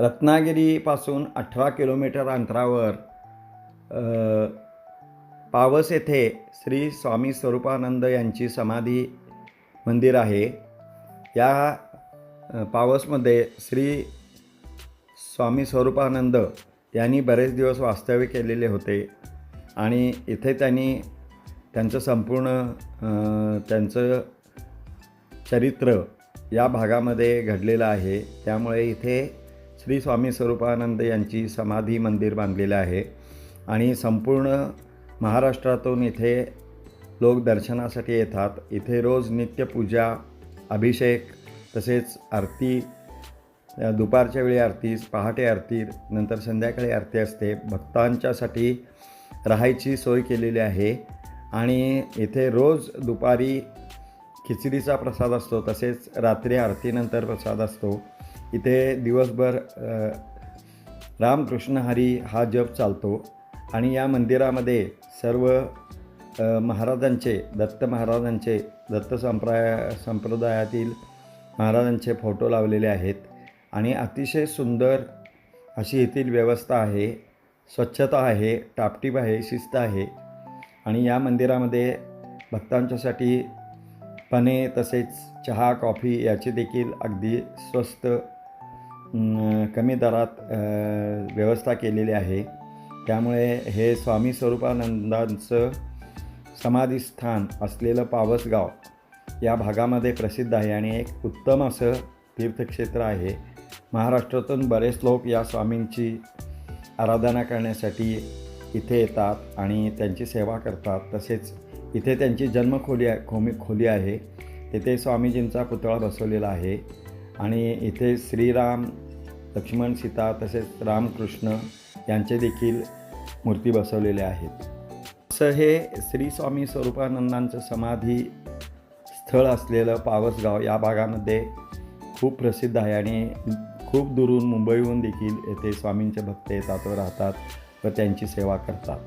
रत्नागिरीपासून अठरा किलोमीटर अंतरावर पावस येथे श्री स्वामी स्वरूपानंद यांची समाधी मंदिर आहे. या पावसमध्ये श्री स्वामी स्वरूपानंद यांनी बरेच दिवस वास्तव्य केलेले होते आणि इथे त्यांनी त्यांचं संपूर्ण त्यांचं चरित्र या भागामध्ये घडलेलं आहे. त्यामुळे इथे श्री स्वामी स्वरूपानंद यांची समाधी मंदिर बांधलेलं आहे. आणि संपूर्ण महाराष्ट्रातून इथे लोक दर्शनासाठी येतात. इथे रोज नित्यपूजा अभिषेक तसेच आरती दुपारच्या वेळी आरती पहाटे आरती नंतर संध्याकाळी आरती असते. भक्तांच्यासाठी राहायची सोय केलेली आहे. आणि इथे रोज दुपारी खिचडीचा प्रसाद असतो तसेच रात्री आरतीनंतर प्रसाद असतो. इथे दिवसभर रामकृष्ण हरी हा जप चालतो आणि या मंदिरामध्ये सर्व महाराजांचे दत्त महाराजांचे दत्त संप्राय संप्रदायातील महाराजांचे फोटो लावलेले आहेत आणि अतिशय सुंदर अशी येथील व्यवस्था आहे. स्वच्छता आहे टापटीप आहे शिस्त आहे आणि या मंदिरामध्ये भक्तांच्यासाठी पने तसेच चहा कॉफी याची देखील अगदी स्वस्त कमी दरात व्यवस्था केलेली आहे. त्यामुळे हे स्वामी स्वरूपानंदांचं समाधीस्थान असलेलं पावसगाव या भागामध्ये प्रसिद्ध आहे आणि एक उत्तम असं तीर्थक्षेत्र आहे. महाराष्ट्रातून बरेच लोक या स्वामींची आराधना करण्यासाठी इथे येतात आणि त्यांची सेवा करतात. तसेच इथे त्यांची जन्मखोली खोमी खोली आहे. तिथे स्वामीजींचा पुतळा बसवलेला आहे. आणि इथे श्रीराम लक्ष्मण सीता तसेच रामकृष्ण यांचे देखील मूर्ती बसवलेल्या आहेत. असं हे श्री स्वामी स्वरूपानंदांचं समाधी स्थळ असलेलं पावसगाव या भागामध्ये खूप प्रसिद्ध आहे आणि खूप दुरून मुंबईहून देखील येथे स्वामींचे भक्त येतात व राहतात व त्यांची सेवा करतात.